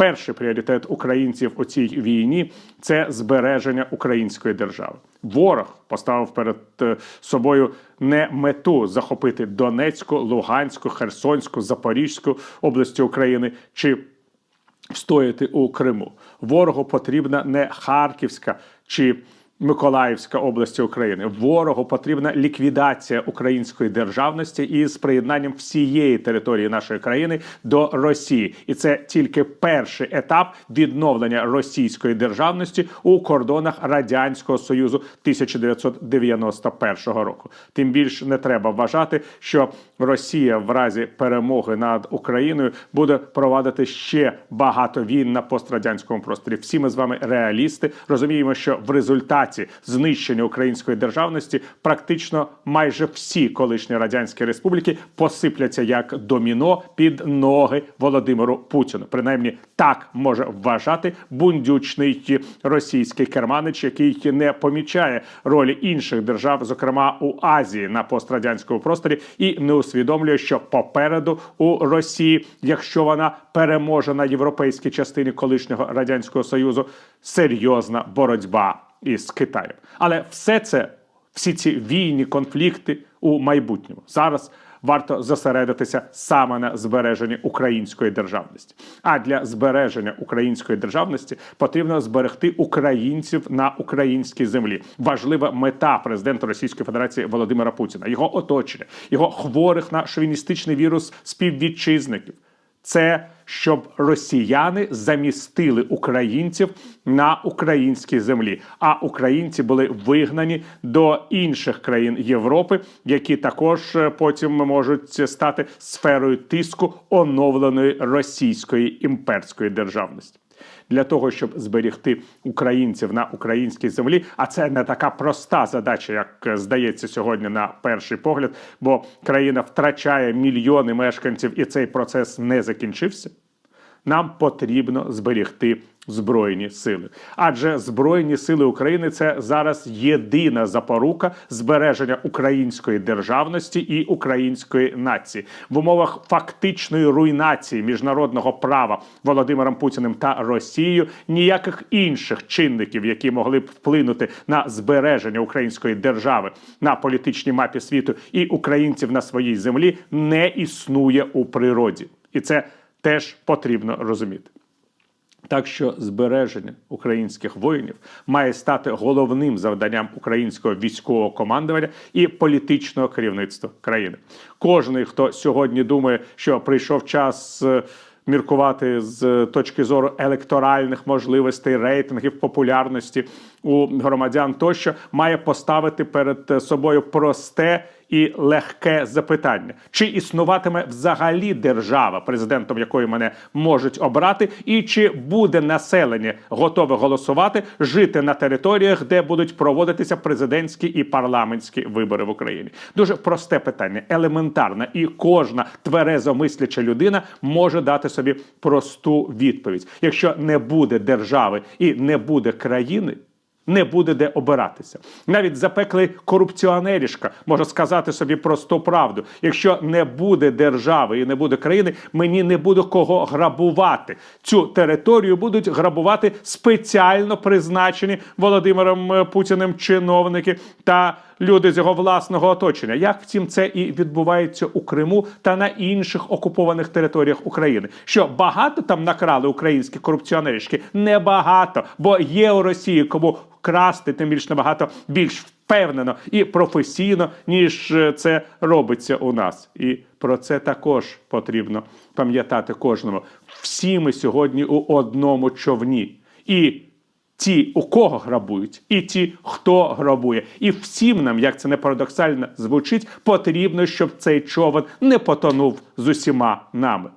перший пріоритет українців у цій війні це збереження української держави. Ворог поставив перед е, собою не мету захопити Донецьку, Луганську, Херсонську, Запорізьку області України чи встояти у Криму. Ворогу потрібна не Харківська чи Миколаївська області України. Ворогу потрібна ліквідація української державності із приєднанням всієї території нашої країни до Росії, і це тільки перший етап відновлення російської державності у кордонах радянського союзу 1991 року. Тим більше не треба вважати, що Росія в разі перемоги над Україною буде провадити ще багато війн на пострадянському просторі. Всі ми з вами реалісти розуміємо, що в результаті знищення української державності практично майже всі колишні радянські республіки посипляться як доміно під ноги Володимиру Путіну. Принаймні так може вважати бундючний російський керманич, який не помічає ролі інших держав, зокрема у Азії на пострадянському просторі, і не усвідомлює, що попереду у Росії, якщо вона переможе на європейській частині колишнього радянського союзу, серйозна боротьба із Китаєм. Але все це, всі ці війні, конфлікти у майбутньому зараз. Варто зосередитися саме на збереженні української державності. А для збереження української державності потрібно зберегти українців на українській землі. Важлива мета президента Російської Федерації Володимира Путіна, його оточення, його хворих на шовіністичний вірус співвітчизників. Це щоб росіяни замістили українців на українській землі, а українці були вигнані до інших країн Європи, які також е, потім можуть стати сферою тиску оновленої російської імперської державності. Для того щоб зберігти українців на українській землі, а це не така проста задача, як е, здається сьогодні на перший погляд, бо країна втрачає мільйони мешканців, і цей процес не закінчився. Нам потрібно зберігти збройні сили, адже збройні сили України це зараз єдина запорука збереження української державності і української нації в умовах фактичної руйнації міжнародного права Володимиром Путіним та Росією. Ніяких інших чинників, які могли б вплинути на збереження української держави на політичній мапі світу і українців на своїй землі, не існує у природі, і це теж потрібно розуміти. Так що збереження українських воїнів має стати головним завданням українського військового командування і політичного керівництва країни. Кожний, хто сьогодні думає, що прийшов час. е, Міркувати з точки зору електоральних можливостей, рейтингів, популярності у громадян, тощо має поставити перед собою просте і легке запитання: чи існуватиме взагалі держава, президентом якої мене можуть обрати, і чи буде населення готове голосувати, жити на територіях, де будуть проводитися президентські і парламентські вибори в Україні? Дуже просте питання, елементарне, і кожна тверезомисляча людина може дати собі просту відповідь: якщо не буде держави і не буде країни. Не буде де обиратися. Навіть запеклий корупціонерішка може сказати собі просту правду: якщо не буде держави і не буде країни, мені не буде кого грабувати. Цю територію будуть грабувати спеціально призначені Володимиром е, Путіним чиновники та люди з його власного оточення. Як втім, це і відбувається у Криму та на інших окупованих територіях України. Що багато там накрали українські корупціонерішки? Небагато, бо є у Росії кому красти, тим більш набагато більш впевнено і професійно, ніж е, це робиться у нас. І про це також потрібно пам'ятати кожному. Всі ми сьогодні у одному човні. І ті, у кого грабують, і ті, хто грабує. І всім нам, як це не парадоксально звучить, потрібно, щоб цей човен не потонув з усіма нами.